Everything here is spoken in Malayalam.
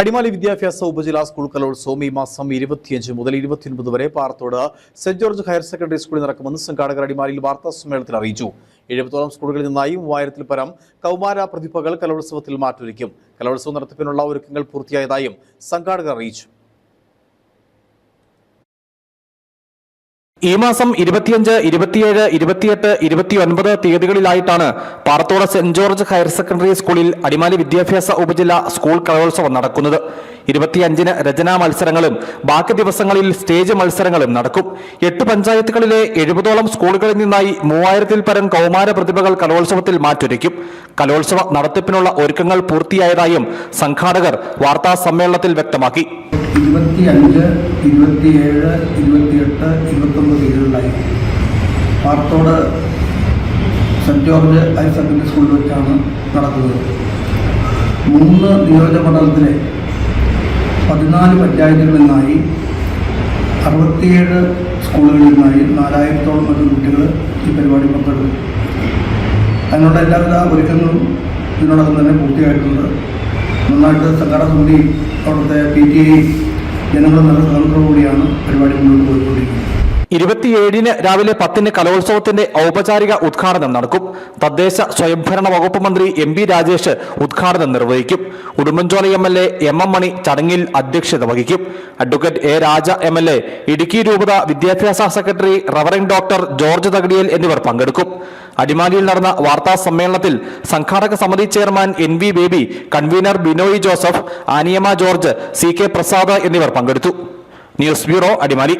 അടിമാലി വിദ്യാഭ്യാസ ഉപജില്ലാ സ്കൂൾ കലോത്സവം ഈ മാസം ഇരുപത്തിയഞ്ച് മുതൽ ഇരുപത്തിയൊൻപത് വരെ Parathode saint George higher secondary സ്കൂളിൽ നടക്കുമെന്ന് സംഘാടകർ അടിമാലിയിൽ വാർത്താ സമ്മേളനത്തിൽ അറിയിച്ചു. എഴുപത്തോളം സ്കൂളുകളിൽ നിന്നായി മൂവായിരത്തിൽ പരം കൗമാര പ്രതിഭകൾ കലോത്സവത്തിൽ മാറ്റൊരുക്കും. കലോത്സവം നടത്തിപ്പിനുള്ള ഒരുക്കങ്ങൾ പൂർത്തിയായതായും സംഘാടകർ അറിയിച്ചു. ഈ മാസം ഇരുപത്തിയഞ്ച് ഇരുപത്തിയേഴ് ഇരുപത്തിയെട്ട് ഇരുപത്തിയൊൻപത് തീയതികളിലായിട്ടാണ് Parathode saint George higher secondary സ്കൂളിൽ അടിമാലി വിദ്യാഭ്യാസ ഉപജില്ല സ്കൂൾ കലോത്സവം നടക്കുന്നത്. ഇരുപത്തിയഞ്ചിന് രചനാ മത്സരങ്ങളും ബാക്കി ദിവസങ്ങളിൽ സ്റ്റേജ് മത്സരങ്ങളും നടക്കും. എട്ട് പഞ്ചായത്തുകളിലെ എഴുപതോളം സ്കൂളുകളിൽ നിന്നായി മൂവായിരത്തിൽ പരം കൗമാര പ്രതിഭകൾ കലോത്സവത്തിൽ മാറ്റൊരുക്കും. കലോത്സവ നടത്തിപ്പിനുള്ള ഒരുക്കങ്ങൾ പൂർത്തിയായതായും സംഘാടകർ വാർത്താ സമ്മേളനത്തിൽ വ്യക്തമാക്കി. ഇരുപത്തി അഞ്ച് ഇരുപത്തിയേഴ് ഇരുപത്തിയെട്ട് ഇരുപത്തൊമ്പത് തീയതികളിലായി Parathode saint George higher secondary സ്കൂളിൽ വെച്ചാണ് നടക്കുന്നത് മൂന്ന് നിയോജകമണ്ഡലത്തിലെ പതിനാല് പഞ്ചായത്തുകളിൽ നിന്നായി അറുപത്തിയേഴ് സ്കൂളുകളിൽ നിന്നായി നാലായിരത്തോളം മറ്റു കുട്ടികൾ ഈ പരിപാടി പങ്കെടുത്തു അതിനുള്ള എല്ലാവിധ ഒരുക്കങ്ങളും ഇതിനോടൊപ്പം തന്നെ പൂർത്തിയായിട്ടുണ്ട്. നന്നായിട്ട് സംഘാടക സമിതി അവിടുത്തെ പി ടി ഐ ജനങ്ങളും നല്ല കൂടിയാണ് പരിപാടി മുന്നോട്ട് പോയിക്കൊണ്ടിരിക്കുന്നത്. ഇരുപത്തിയേഴിന് രാവിലെ പത്തിന് കലോത്സവത്തിന്റെ ഔപചാരിക ഉദ്ഘാടനം നടക്കും. തദ്ദേശ സ്വയംഭരണ വകുപ്പ് മന്ത്രി എം പി രാജേഷ് ഉദ്ഘാടനം നിർവഹിക്കും. Udumbanchola M L A M M Mani ചടങ്ങിൽ അധ്യക്ഷത വഹിക്കും. Advocate A Raja M L A Idukki രൂപത വിദ്യാഭ്യാസ secretary reverend doctor George Thakadiyel എന്നിവർ പങ്കെടുക്കും. അടിമാലിയിൽ നടന്ന വാർത്താ സമ്മേളനത്തിൽ സംഘാടക സമിതി chairman N V Baby convener Binoy Joseph Aniyamma George C K Prasad എന്നിവർ പങ്കെടുത്തു. News bureau Adimali.